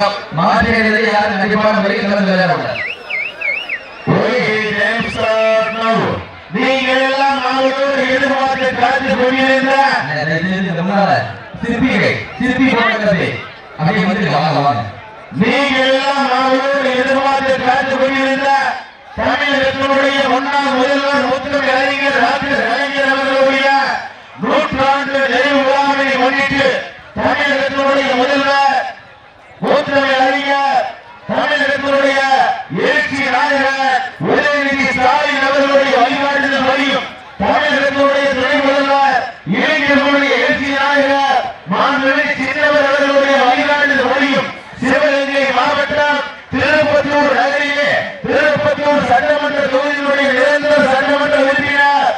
மாற்றியதை யாரும் கண்டிப்பான முறையில் கலந்து விளையாடக்கூடாது நீங்கள் எல்லாம் நாங்களோடு எதிர்பார்த்து காத்து கொண்டிருந்த திருப்பி திருப்பி போடுறது அப்படியே வந்து வாங்க நீங்கள் எல்லாம் நாங்களோடு எதிர்பார்த்து காத்து கொண்டிருந்த தமிழகத்தினுடைய ஒன்னாம் முதல்வர் டாக்டர் கலைஞர் அவர்களுடைய நூற்றாண்டு நிறைவு விழாவினை முன்னிட்டு தமிழகத்தினுடைய முதல்வர் முத்தமிழ் அறிஞர் தமிழகத்தினுடைய எழுச்சி நாயகர் உதயநிதி ஸ்டாலின் அவர்களுடைய வழிகாட்டுதல் வழியும் தமிழகத்தினுடைய துணை முதல்வர் இளைஞர்களுடைய எழுச்சி நாயகர் மாண்புமிகு சின்னவர் அவர்களுடைய வழிகாட்டுதல் வழியும் சிவகங்கை மாவட்டம் திருப்பத்தூர் நகரிலே திருப்பத்தூர் சட்டமன்ற தொகுதியினுடைய நிரந்தர சட்டமன்ற உறுப்பினர்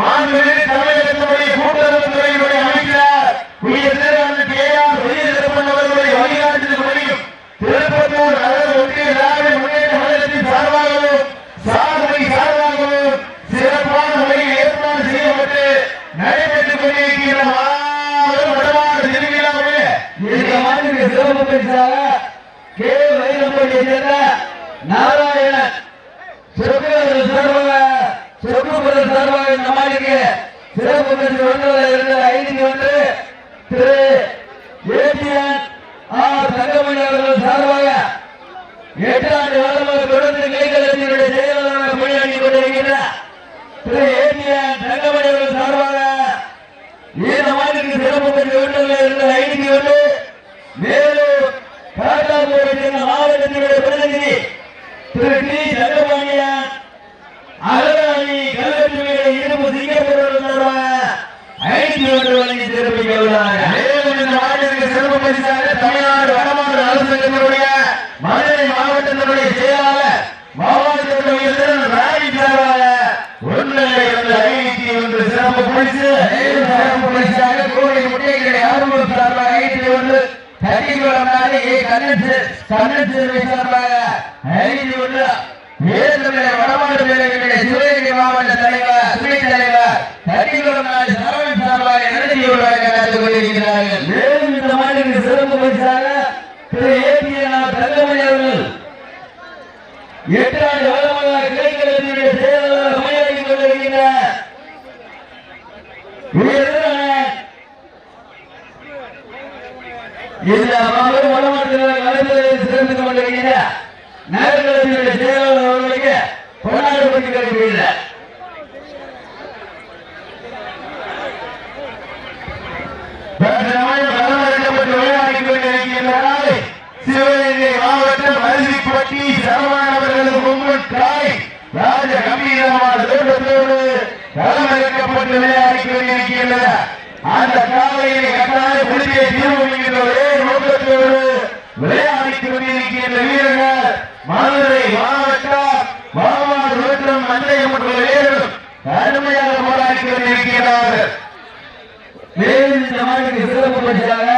மாண்புமிகு தமிழகத்தினுடைய கூட்டுறவு துறையினுடைய அமைச்சர் உயர் திருவாளர் கே ஆர் உயர்திருப்பன் அவர்களுடைய வழிகாட்டுதல் வழியும் திருப்பத்தூர் நகர ஒன்றிய திராவிட முன்னேற்ற கழகத்தின் சார்பாகவும் சாதனை சார்பாகவும் சிறப்பான முறையில் ஏற்பாடு செய்யப்பட்டு நடைபெற்றுக் கொண்டிருக்கிற மாபெரும் வடமாடு திருவிழாவிலே இந்த சிறப்பு பரிசாக கே வைரம்பட்டியை சேர்ந்த நாராயணன் சொற்குவதற்கு சார்பாக சொற்குவதற்கு சார்பாக இந்த சிறப்பு பரிசு ஒன்றில் இருந்த ஐந்து ஒன்று திரு ஏடிஎன் ஆர் தங்கமணி அவர்கள் சார்பாக எட்டாண்டு காலமாக தொடர்ந்து கைகலத்தினுடைய செயலாளராக பணியாற்றி கொண்டிருக்கிறார் திரு ஏடிஎன் தங்கமணி அவர்கள் சார்பாக இந்த மாதிரி சிறப்பு இருந்த ஐநூத்தி ஒன்று மேலும் காட்டாமூரை மாவட்டத்தினுடைய பிரதிநிதி திரு டி. தங்கபாண்டியன் அகராணி கல்வெட்டுகளை இருப்பு சிங்கப்பூர் சார்பாக ஒன்று வழங்கி சிறப்பிக்க மேலும் இந்த ஆண்டிற்கு சிறப்பு பரிசாக தமிழ்நாடு வடமாடு அரசுடைய மதுரை மாவட்டத்தினுடைய செயலாளர் மாவட்டத்தினுடைய ராணி சார்பாக ஒன்றில் இருந்த ஐநூத்தி ஒன்று சிறப்பு பரிசு சிறப்பு பரிசாக கோவை முட்டைகளை ஆறுமுக சார்பாக நாடு ஏ சார்பாக ஒன்று வடமாடு சிவகங்கை மாவட்ட தலைவர் தலைவர் நாடு சரவணன் சார்பாக கொண்டிருக்கிறார்கள். மேலும் இந்த சிறப்பு பரிசாக திரு தங்கமணி அவர்கள் எட்டு ஆண்டு கிளைக்கழகத்தினுடைய செயலாளர் கொண்டிருக்கிறார் மாபெரும் சிறந்து கொண்டிருக்கிற செயலாளர் அவர்களுக்கு கொண்டாடப்பட்டு கிடைக்கிறார் பத்திரமாய் சிவகங்கை மாவட்டம் அருவிப்பட்டி ராஜ கம்பீரமான தோட்டத்தோடு களமிறக்கப்பட்டு விளையாடிக் கொண்டிருக்கின்றன அந்த காலையை கட்டாய முடிவை தீர்வுகின்ற ஒரே நோக்கத்தோடு கொண்டிருக்கின்ற வீரர்கள் மதுரை மாவட்டம் மாவட்ட மற்றும் மந்தையப்பட்ட வீரர்கள் கடுமையாக போராடிக் கொண்டிருக்கிறார்கள் மேலும் இந்த மாநிலத்தில் சிறப்பு பரிசாக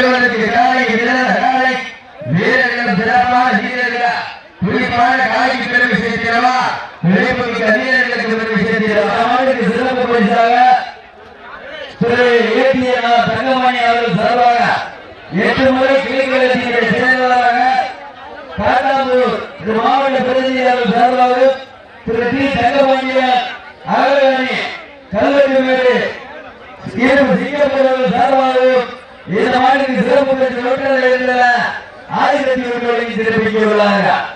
பெறுவதற்கு காலை சிறந்த காலை. வீரர்கள் சிறப்பான வீரர்களா? குறிப்பான காலைக்கு பெருமை சேர்க்கிறவா? விழிப்புமிக்க வீரர்களுக்கு பெருமை சேர்க்கிறவா? அவருக்கு சிறப்பு பரிசாக திரு ஏடிஎன் தங்கமணி அவர்கள் சார்பாக எட்டு முறை செயலாளராக காட்டாம்பூர் திரு மாவட்ட பிரதிநிதியாளர் சார்பாக திரு டி தங்கபாண்டியன் அகரணி கல்வெட்டு மேலே சிங்கப்பூர் அவர்கள் சார்பாக இந்த மாநில சிறப்பு பெற்ற நோட்டில் இருந்தன ஆயிரத்தி ஒன்று சிறப்பிக்க உள்ளார்கள்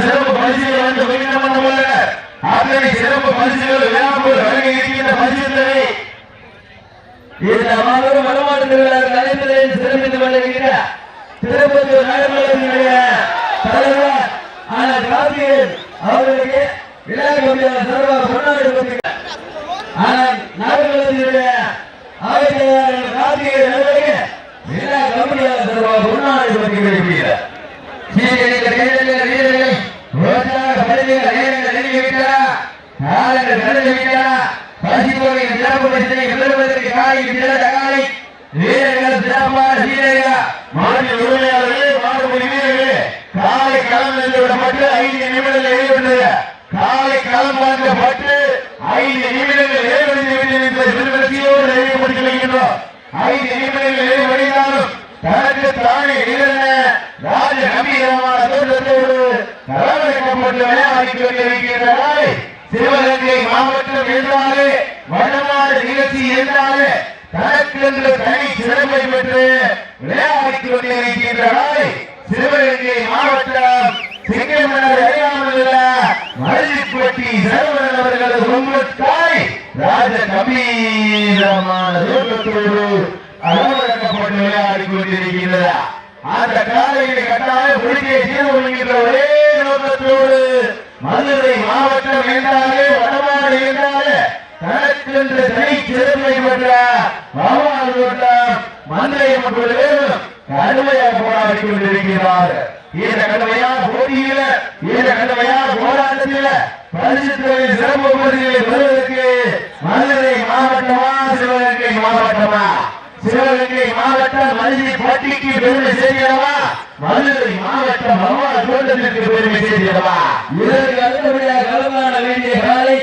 சிறப்பு பரிசுகள் வந்து குவிக்கப்பட்டு உள்ளன அத்தனை சிறப்பு பரிசுகள் விழாக்குள் வழங்கி இருக்கின்ற பரிசுகளை இந்த மாபெரும் வடமாடு சிறப்பித்துக் கொண்டிருக்கிற திருப்பத்தூர் தலைவர் கார்த்திகேயன் அவர்களுக்கு விழா கமிட்டியாளர் சார்பாக ஆனால் நகர்மலத்தினுடைய ஆய்வாளர் கார்த்திகேயன் அவர்களுக்கு எல்லா கம்பெனியாளர் சார்பாக உண்ணாவிரத பற்றி கிடைக்கிறார் வீரர்கள் வீரர்களை ரோஜாக பதவிகள் நேரங்கள் நெருங்கிவிட்டா காலங்கள் கடந்துவிட்டா பசித்தோரின் சிறப்பு பரிசனை பெறுவதற்கு காலையில் சிறந்த காலை வீரர்கள் சிறப்பான வீரர்களா மாட்டின் உரிமையாளர்களே மாடுபடி வீரர்களே காலை களம் நின்று விடப்பட்டு ஐந்து நிமிடங்கள் காலை களம் வாங்கப்பட்டு ஐந்து நிமிடங்கள் இடைவெளி விரும்பத்தியோடு அறிவிக்கப்பட்டு வைக்கின்றோம் ஐந்து நிமிடங்கள் இடைவெளியாலும் தனக்கு தானே நிகழ்ந்த ராஜ கம்பீரமான தோற்றத்தோடு களமிறக்கப்பட்டு விளையாடி கொண்டிருக்கிறாய் சிவகங்கை மாவட்டம் என்றாலே வடநாடு நிகழ்ச்சி என்றாலே தனக்கென்று தனி சிறப்பை பெற்று விளையாடிக் கொண்டிருக்கின்றாய் சிவகங்கை மாவட்டம் சிங்கமனர் அறியாமல் உள்ள சரவணன் அவர்களது ராஜ கம்பீரமான தோற்றத்தோடு அலவழக்கப்பட்டு விளையாடிக் கொண்டிருக்கிறதா அந்த காலையை கட்டாயம் முடிக்கை தீர்வுகின்ற ஒரே நோக்கத்தோடு மதுரை மாவட்டம் என்றாலே வடமாடு என்றாலே தனக்கென்று தனி சிறப்பை பெற்ற பகவான் வட்டம் மந்திரை மக்களும் கடுமையாக போராடி கொண்டிருக்கிறார். இந்த கடுமையான போட்டியில இந்த கடுமையான போராட்டத்தில பரிசுத்தலின் சிறப்பு பகுதிகளை பெறுவதற்கு மதுரை மாவட்டமா சிவகங்கை மாவட்டமா சிவகங்கை மாவட்டம் மதுரை போட்டிக்கு பெருமை சேர்க்கிறவா மதுரை மாவட்டம் பகவான் பெருமை சேர்க்கிறவா இதற்கு அடுத்தபடியாக களமாட வேண்டிய காலை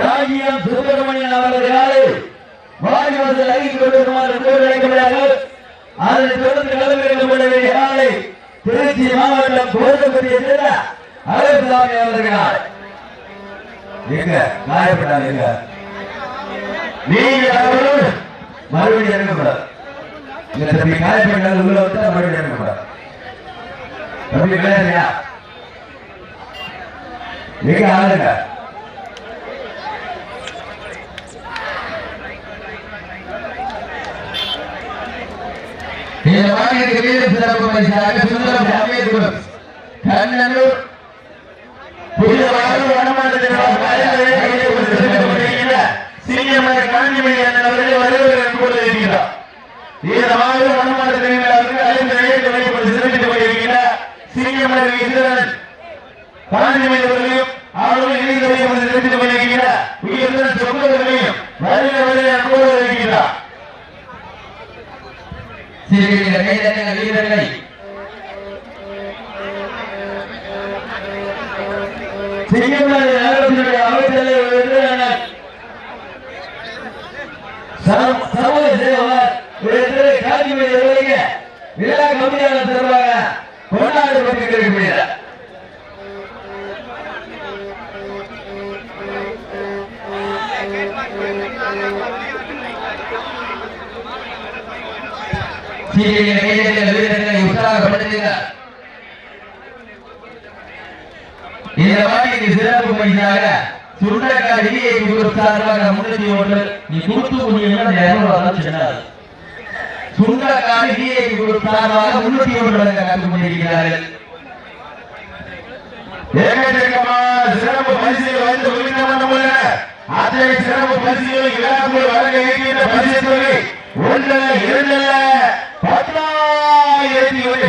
ராஜ்யம் சுப்பிரமணியன் அவரது காலை வாரிவாசல் கொண்டிருக்குமாறு கோரி அழைக்கப்படுகிறார்கள். அதனைத் தொடர்ந்து களமிறக்கப்பட வேண்டிய காலை திருச்சி மாவட்டம் கோதபதியை சேர்ந்த அழகுசாமி எங்க? காயப்பட்டாங்க எங்க? நீங்க அவர்கள் மறுபடியும் இறங்கக்கூடாது. இந்த தம்பி காயப்பட்டால் உள்ள மறுபடியும் இறங்கக்கூடாது. தம்பி இல்லையா மிக ஆளுங்க. இந்த மாநிலத்துக்கு வீர சிறப்பு பரிசாக சுந்தரம் ராமேஸ்வரம் கண்ணனூர் புதியவாறு வடமாநிலத்தில் சிங்கமலை காஞ்சிமணி அண்ணன் ஐந்து நிலையத்தில் வைக்கப்பட்டு சிறப்பித்துக் கொண்டிருக்கிறார் சிங்கமலை இந்திரன் காஞ்சிமணி அவர்கள் இணைந்து வைக்கப்பட்டு சிறப்பித்துக் உயர்ந்த சொந்தவர்களையும் வருக வருக அன்போடு வீரர்களை நகரத்தினுடைய வென்றார். சமூக விழா கமிட்டியாளர் சார்பாக கொண்டாடு பட்டிருக்கிறார் சீரியல் கைதட்ட வீரர்களை உற்சாகப்படுத்துகிறார் இந்த வாட்டிக்கு சிறப்பு பரிசாக சுண்டக்காய் சார்பாக முன்னூத்தி ஒன்று நீ கொடுத்து முடியும்னா இரநூறு சொன்னார் சுண்டக்காய் இடியை குழு சார்பாக முன்னூத்தி ஒன்று வழங்க காத்துக் கொண்டிருக்கிறார்கள் சிறப்பு பரிசுகள் வந்து குவிந்த அத்தனை சிறப்பு பரிசுகளை விழாக்குள் வழங்க இருக்கின்ற பரிசு ஒன்றல்ல இரண்டல்ல பத்தாயிரத்தி ஒன்று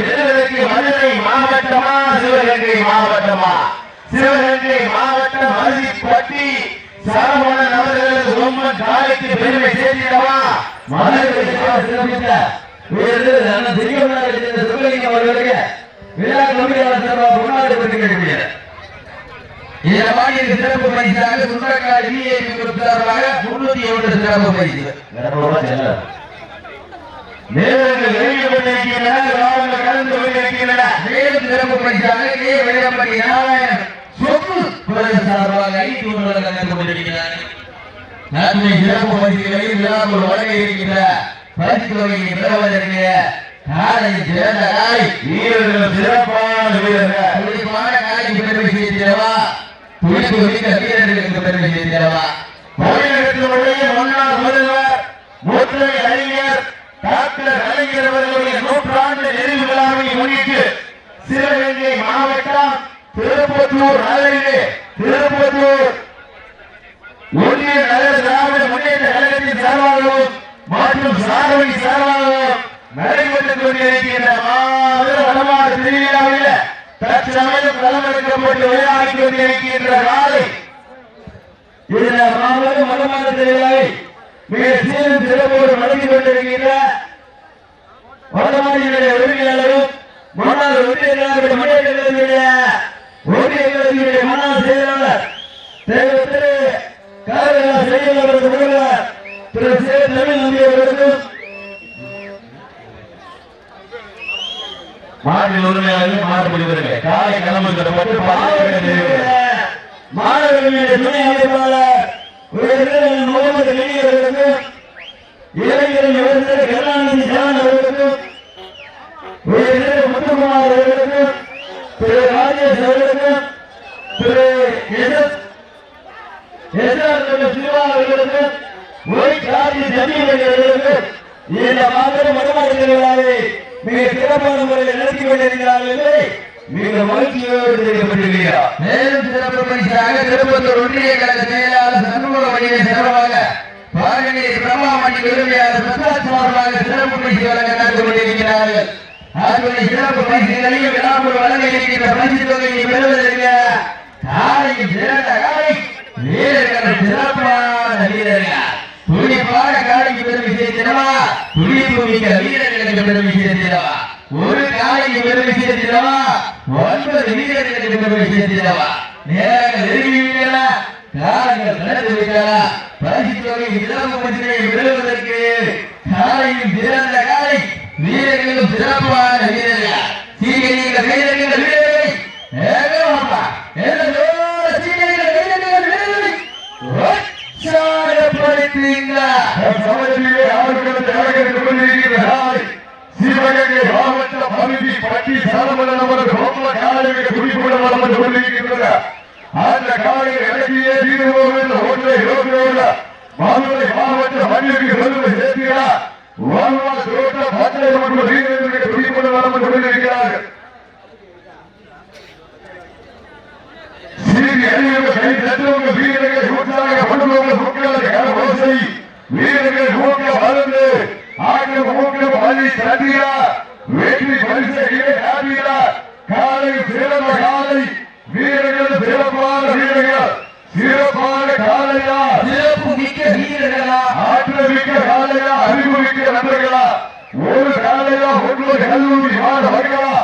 மதுரை மாவட்டமா சிவகங்கை மாவட்டமா? சிவகங்கை மாவட்டம் மருதிப்பட்டி சரவணன் அவர்களது ரொம்பன் காலைக்கு பெருமை சேர்த்திடவா? சிறப்பித்த உயர்ந்த சுப்பலிங்கம் அவர்களுக்கு விழா கமிட்டியாளர் சார்பாக கொண்டாடு பட்டிருக்கிறார் இந்த வாட்டிக்கு சிறப்பு பரிசாக இடியை குழு சார்பாக முன்னூத்தி ஒன்று சிறப்பு பரிசு நேரங்கள் நெருங்கி கொண்டிருக்கின்றன மேலும் சிறப்பு பரிசாக கே. விளையாப்பட்டி நாராயணன் சொத்து குழந்தை சார்பாக ஐந்து கண்டு கொண்டிருக்கிறார். நன்மை சிறப்பு பரிசுகளை விழாக்குள் வழங்க இருக்கின்ற பரிசு பெறுவதற்கு காலை சிறந்த காலை வீரர்கள் சிறப்பான வீரர்கள். துடிப்பான காலைக்கு பெருமை செய்திருக்கிறவா துடிப்பு மிக்க வீரர்களுக்கு பெருமை செய்திருக்கிறவா தமிழகத்தினுடைய முன்னாள் முதல்வர் அறிஞர் டாக்டர் கலைஞர் அவர்களுடைய நூற்றாண்டு நிறைவு விழாவை முன்னிட்டு சிவகங்கை மாவட்டம் திருப்பத்தூர் நகரிலே திருப்பத்தூர் ஒன்றிய நகர நடைபெற்றுக் கொண்டிருக்கின்ற மாபெரும் திருவிழாவில் தற்சமயம் களமெடுக்கப்பட்டு விளையாடி கொண்டிருக்கின்ற நாளை இந்த மாபெரும் வடமாடு திருவிழாவை மிக சீரும் சிறப்போடு நடத்தி கொண்டிருக்கின்ற வடமாடியினுடைய உரிமையாளரும் முன்னாள் ஒன்றிய முன்னேற்றங்களுடைய ஒன்றியங்களுடைய முன்னாள் செயலாளர் திரு திரு காவிரி செயலாளர் முதல்வர் திரு சே. தமிழ் அவர்களுக்கும் மாநில உரிமையாளர்கள் மாறுபடி காலை கிளம்பு கட்டப்பட்டு மாணவர்களுடைய துணை அமைப்பாளர் முகமது அலி அவர்களுக்கும் இளைஞரின் கருணாநிதி ஜான் அவர்களுக்கும் உயர்ந்த முத்துக்குமார் அவர்களுக்கும் திரு ராஜேஷ் அவர்களுக்கும் திரு எஸ் எஸ்ஆர் சிவா அவர்களுக்கும் ஒய் காந்தி ஜமீன் அவர்களுக்கும் இந்த மாபெரும் வடமாடு மிக சிறப்பான முறையில் நடத்தி கொண்டிருக்கிறார்கள் மிக மகிழ்ச்சியோடு தெரிவிக்கப்பட்டிருக்கிறார் மேலும் சிறப்பு பரிசாக திருப்பத்தூர் ஒன்றிய கழக செயலாளர் சண்முக வணிக சிறப்பாக பாகனி பிரம்மாமணி உரிமையாளர் பிரசாத் சார்பாக சிறப்பு பரிசு வழங்க நடந்து கொண்டிருக்கிறார்கள். அதுபடி சிறப்பு பரிசுகளையும் விழாவில் வழங்க இருக்கின்ற பரிசு தொகையை பெறுவதற்கு காலையில் சிறந்த காலை வீரர்கள் சிறப்பான வீரர்கள். துணிப்பான காலைக்கு பெருமை சேர்த்திடவா துணிப்பு மிக்க வீரர்களுக்கு பெருமை ஒரு காலைக்கு பெருமை சேர்த்திடவா ஒன்பது பெருமை சேர்த்திடவா நேரங்கள் நெருங்கிவிட்டன காலங்கள் கடந்து விட்டன பரிசு தொகை சிறப்பு பரிசினை பெறுவதற்கு சிறந்த காலை வீரர்களும் சிறப்பான வீரர்கள். சீக்கிரம் வீரர்கள் வீரர்களை. ஏகமாப்பா எல்லாரோட சீக்கிரம் வீரர்கள் வீரர்களை. உற்சாகப்படுத்துங்க சமயத்திலே அவர்களுக்கு கொண்டிருக்கிறார் பகுதி பட்டி சரமல நமது கோமல காலையை குறிப்பிட வந்து கொண்டிருக்கின்றன. அந்த காலையை இறக்கியே தீர்வோம் ஒன்றை யோகியோட மதுரை மாவட்ட மண்ணிற்கு சொல்லுவது சேர்த்தீரா வாழ்வா தோட்ட பச்சை மற்றும் வீரர்களுக்கு குறிப்பிட வந்து கொண்டிருக்கிறார்கள். சீரி அணிவங்க கை தட்டுவங்க வீரர்கள் உற்சாக பண்ணுவங்க மக்களுக்கு வீரர்கள் வளர்ந்து ஆக வெற்றி பரிசையே காட்டியா காலை சிறந்த காலை வீரர்கள் சிறப்பான வீரர்கள் சிறப்பான காலையா சிறப்பு மிக்க வீரர்களா ஆற்றல் மிக்க காலையா அறிவு மிக்க நண்பர்களா ஒரு காலையா ஒன்று கல்லூரி மாண வருகளா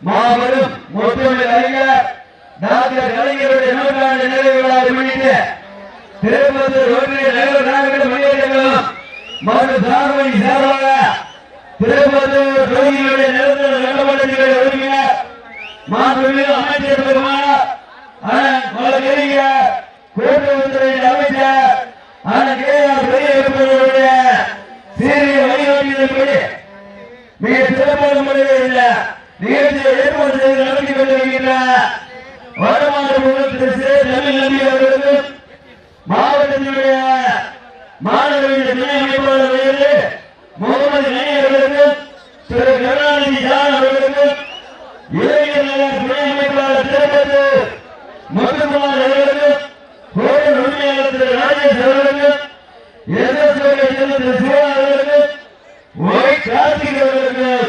மாபெரும் முத்தமிழ் அறிஞர் டாக்டர் கலைஞருடைய நூற்றாண்டு நிறைவு விழாவை முன்னிட்டு திருப்பத்தூர் ஒன்றிய நகர நாகரிக முன்னேற்றங்களும் மற்றும் சார்பணி சார்பாக திருப்பத்தூர் தொகுதியினுடைய நிரந்தர சட்டமன்றத்தினுடைய உறுப்பினர் மாண்புமிகு அமைச்சர் பெருமானார் அண்ணன் வழக்கறிஞர் கூட்டுறவுத்துறையின் அமைச்சர் அண்ணன் கே ஆர் பெரியவர்களுடைய சீரிய வழிகாட்டியதன்படி மிக சிறப்பான முறையில் இந்த நிகழ்ச்சியை ஏற்பாடு செய்து நடத்தி கொண்டிருக்கின்ற தமிழ் நம்பி அவர்களுக்கும் மாவட்டத்தினுடைய மாநில துணை அமைப்பாளர் வயது முகமது நனி அவர்களுக்கும் திரு கருணாநிதி ஜான் அவர்களுக்கும் இளைஞர் நல துணை அமைப்பாளர் திருப்பத்தூர் முத்துக்குமார் அவர்களுக்கும் கோயில் உரிமையாளர் திரு ராஜேஷ் அவர்களுக்கும் திரு சிவா அவர்களுக்கும் ஓய் கார்த்திக் அவர்களுக்கும்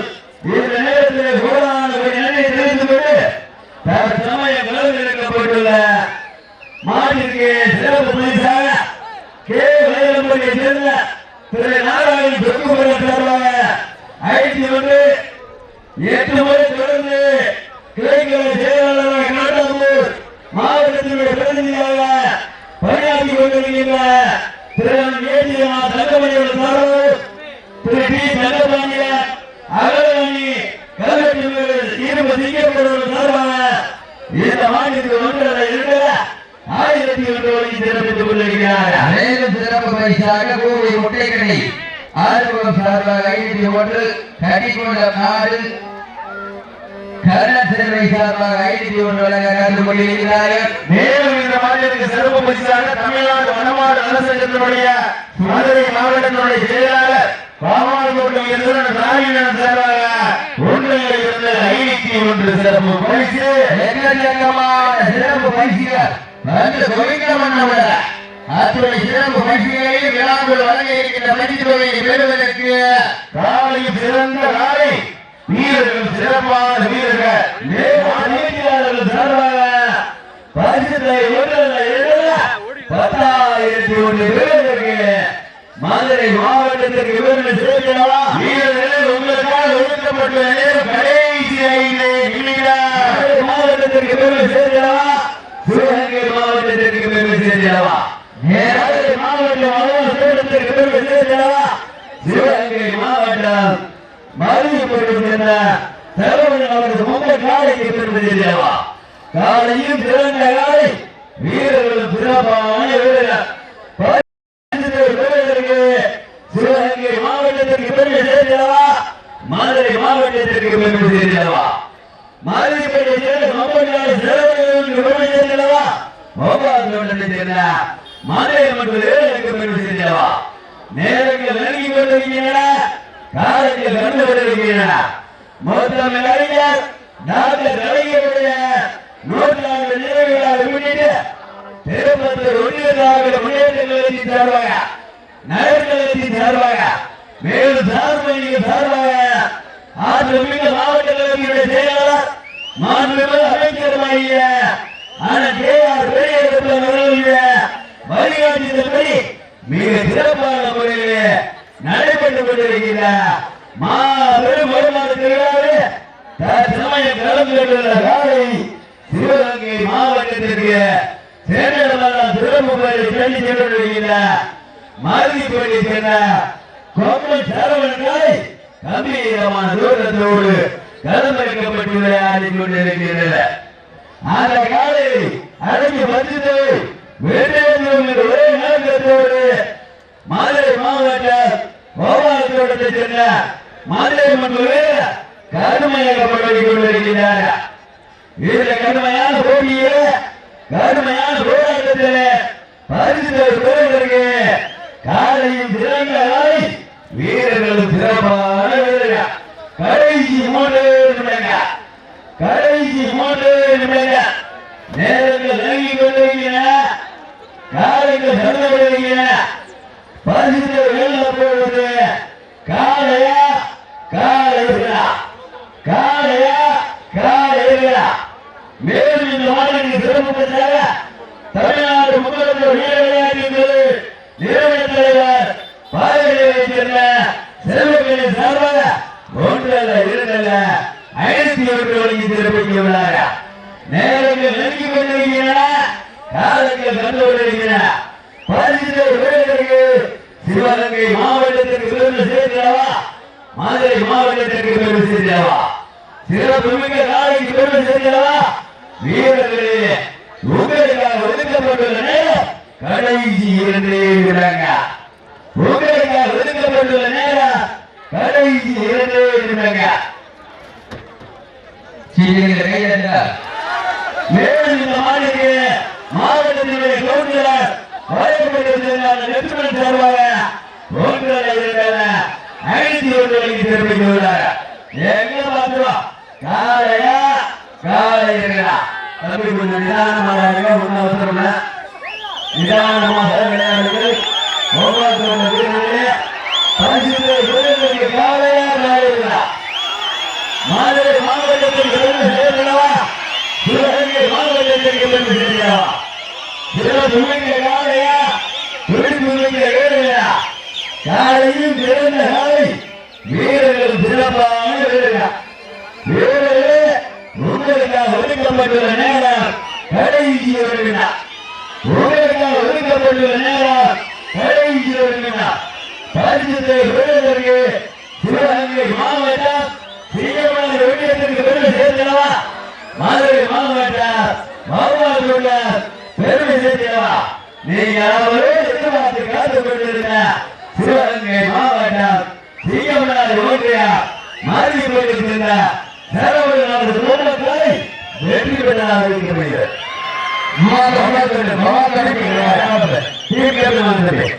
இந்த நேரத்தில் கோடான ஒரு தெரிந்து கொண்டு தற்சமயம் கலந்து எடுக்கப்பட்டுள்ள மாநிலத்திற்கு சிறப்பு பரிசாக கே வயலம்புரியை சேர்ந்த திரு நாராயண் சொத்துக்குமரன் சார்பாக ஐடி ஒன்று எட்டு முறை தொடர்ந்து கிளைக்கழக செயலாளராக நாட்டாமூர் மாவட்டத்தினுடைய பிரதிநிதியாக பணியாற்றி கொண்டிருக்கின்ற திரு. ஏஜியா தங்கமணியோட சார்பு திரு. டி. தங்கபாண்டிய அகலவாணி கல்வெட்டு இருபது சிங்கப்பூர் சார்பாக இந்த மாநிலத்தில் ஒன்றரை இருக்கிற ஆயிரத்தி ஒன்று வழி சிறப்பித்துக் கொண்டிருக்கிறார். மேலும் சிறப்பு பரிசாக கோவை முட்டைக்கடை ஆறுமுகம் சார்பாக ஐநூத்தி ஒன்று கடிக்கொண்ட நாடு கர்ணன் சிறுவை சார்பாக ஐநூத்தி ஒன்று வழங்க கலந்து கொண்டிருக்கிறார்கள். மேலும் இந்த மாநிலத்துக்கு சிறப்பு பரிசாக தமிழ்நாடு வடமாடு அரசங்கத்தினுடைய மதுரை மாவட்டத்தினுடைய செயலாளர் சிறப்பு பரிசு. சிறப்பு பரிசுகள். வந்து குவிக்க மன்னவிட அத்துறை சிறப்பு பரிசுகளை விழாவில் வழங்க இருக்கின்ற பரிசு தொகையை பெறுவதற்கு காலையில் சிறந்த காலை வீரர்கள் சிறப்பான வீரர்கள். நேர்மையாளர்கள் பத்தாயிரத்தி ஒன்று பேருக்கு மதுரை மாவட்டத்திற்கு விவரம் சேர்க்கிறவா வீரர்கள் உங்களுக்காக ஒதுக்கப்பட்ட நேரம் கடைசி ஐந்து மாவட்டத்திற்கு விவரம் சேர்க்கிறவா சிவகங்கை மாவட்டத்திற்கு விவரம் சேர்க்கிறவா மாவட்டம் சேர்க்கிறவா சிவகங்கை மாவட்டம் மருதிப்பட்டு சென்ற தலைவன் அவரது முன்பு காலைக்கு பெறுவதில்லையவா காலையும் சிறந்த காலை வீரர்களும் சிறப்பான வீரர்கள். பரிசுகளை சிவகங்கை மாவட்டத்திற்கு பெருமை சேர்க்கிறவா மதுரை மாவட்டத்திற்கு பெருமை சேர்க்கிறவா மதுரைப்பேட்டை சேர்ந்த மம்பக்காடு சிறவர்களுக்கு பெருமை சேர்க்கிறவா மோபால் தோட்டத்தை சேர்ந்த மதுரை மற்றும் வேலைக்கு பெருமை சேர்க்கிறவா நேரங்கள் நெருங்கி கொண்டிருக்கின்றன. காலத்தில் கண்டு கொண்டிருக்கின்றன. மொத்தம் அறிஞர் டாக்டர் கலைஞருடைய நூற்றாண்டு நிறைவுகளாக முன்னிட்டு திருப்பத்தூர் ஒன்றிய திராவிட முன்னேற்ற கழகத்தின் சார்பாக நகர்கழகத்தின் சார்பாக மேலும் சார்பு சார்பாக ஆற்றல் மிக்க மாவட்ட கழகத்தினுடைய செயலாளர் மாண்புமிகு அமைச்சருமாகிய ஆனால் கே ஆர் பெரிய வழிகாட்டுதல்படி மிக சிறப்பான முறையிலே நடைபெற்றுக் கொண்டிருக்கிற மாபெரும் வருமான திருவிழாவில் தற்சமயம் கலந்து கொண்டுள்ள காலை சிவகங்கை மாவட்டத்திற்கு சேனமல்லாம் சிறப்பு பெயரை சொல்லி சென்றிருக்கின்ற மருதிப்பள்ளி கொம்பன் சரவணனாய் கம்பீரமான தூரத்தோடு களமிறக்கப்பட்டு விளையாடி கொண்டிருக்கிறது அந்த காலை அடங்கி வந்தது வேண்டிய ஒரே நோக்கத்தோடு மதுரை மாவட்ட கோபாலத்தோட்டத்தை சேர்ந்த மதுரை மண்பு கடுமையாக பழகி கொண்டிருக்கிறார். இதுல கடுமையான போட்டியில கடுமையான போராட்டத்தில் பரிசு பெறுவதற்கு காலையும் சிறந்த வீரர்களும் சிறப்பான வீரர்கள். கடைசி மூன்று நிமிடங்கள் கடைசி மூன்று நிமிடங்கள் நேரங்கள் நெருங்கி கொண்டிருக்கின்றன. காலைகள் சிறந்து கொண்டிருக்கின்றன. பரிசு வெள்ள போவது காலையா காலையா காலையா காலையா மேலும் இந்த மாநிலத்தின் சிறப்பு பெற்றாக தமிழ்நாடு முதலமைச்சர் வீர விளையாட்டு நிறுவன தலைவர் பாதையை சேர்ந்த செல்வங்களை சார்பாக ஒன்றல்ல இரண்டல்ல ஐநூத்தி ஒன்று வழங்கி சிறப்பிக்கிறார் நேரங்கள் நெருங்கி கொண்டிருக்கின்றன காலங்கள் கண்டு கொண்டிருக்கின்றன. பரிசு சிவகங்கை மாவட்டத்திற்கு பெருமை சேர்க்கிறவா? மதுரை மாவட்டத்திற்கு பெருமை சேர்க்கிறவா? சிறப்புமிக்க நாளைக்கு பெருமை சேர்க்கிறவா? வீரர்களே உங்களுக்காக ஒதுக்கப்பட்டுள்ள கடைசி இரண்டே நிமிடங்க. உங்களுக்காக ஒதுக்கப்பட்டுள்ள நேரம் கடைசி இரண்டே நிமிடங்க. சீரியர்கள் கைதட்டார் மேலும் இந்த மாநில மாவட்டத்தினுடைய கவுன்சிலர் வழக்கப்பட்டிருந்த நெருக்கடி சார்பாக ஒன்றில் இருக்கிற ஐநூத்தி ஒன்று வரைக்கும் தெரிவிக்கிறார் எங்க பார்க்கிறோம் காலையா காலை இருக்கிறா தம்பி கொஞ்சம் நிதானமாக இருங்க ஒன்றும் அவசரம் இல்லை நிதானமாக விளையாடுங்கள் ஒவ்வொரு வீரர்களே பரிசுத்தை வீரர்களுக்கு மதுரை மாவட்டத்திற்கு பெருமை சேர்க்கிறவா மாவட்டத்திற்கு பெருமை சேர்க்கிறவா சிவகங்கை காலையா துடிப்புமிக்க வீரர்களா காலையும் சிறந்த காலை வீரர்கள் சிறப்பான வீரர்கள் வீரர்களே உங்களுக்காக ஒதுக்கப்பட்டுள்ள நேரம் கடைசி வருகிறார் உங்களுக்காக ஒதுக்கப்பட்டுள்ள நேரம் கடைசி வருகிறார் பரிசுத்தை பெறுவதற்கு சிவகங்கை மாவட்டம் சீக்கிரமாக வெளியேற்றத்துக்கு பெருமை சேர்க்கிறவா? மதுரை மாவட்டம் மாவட்டத்தில் பெருமை சேர்க்கிறவா? நீங்க அவரே எதிர்பார்த்து காத்து கொண்டிருந்த சிவகங்கை மாவட்டம் சீக்கிரமாக ஒன்றியா மதுரை போயிட்டு இருந்த குடும்பத்தை வெற்றி பெற்றதாக இருக்கிறது மாவட்ட மாவட்ட தீர்க்கமாக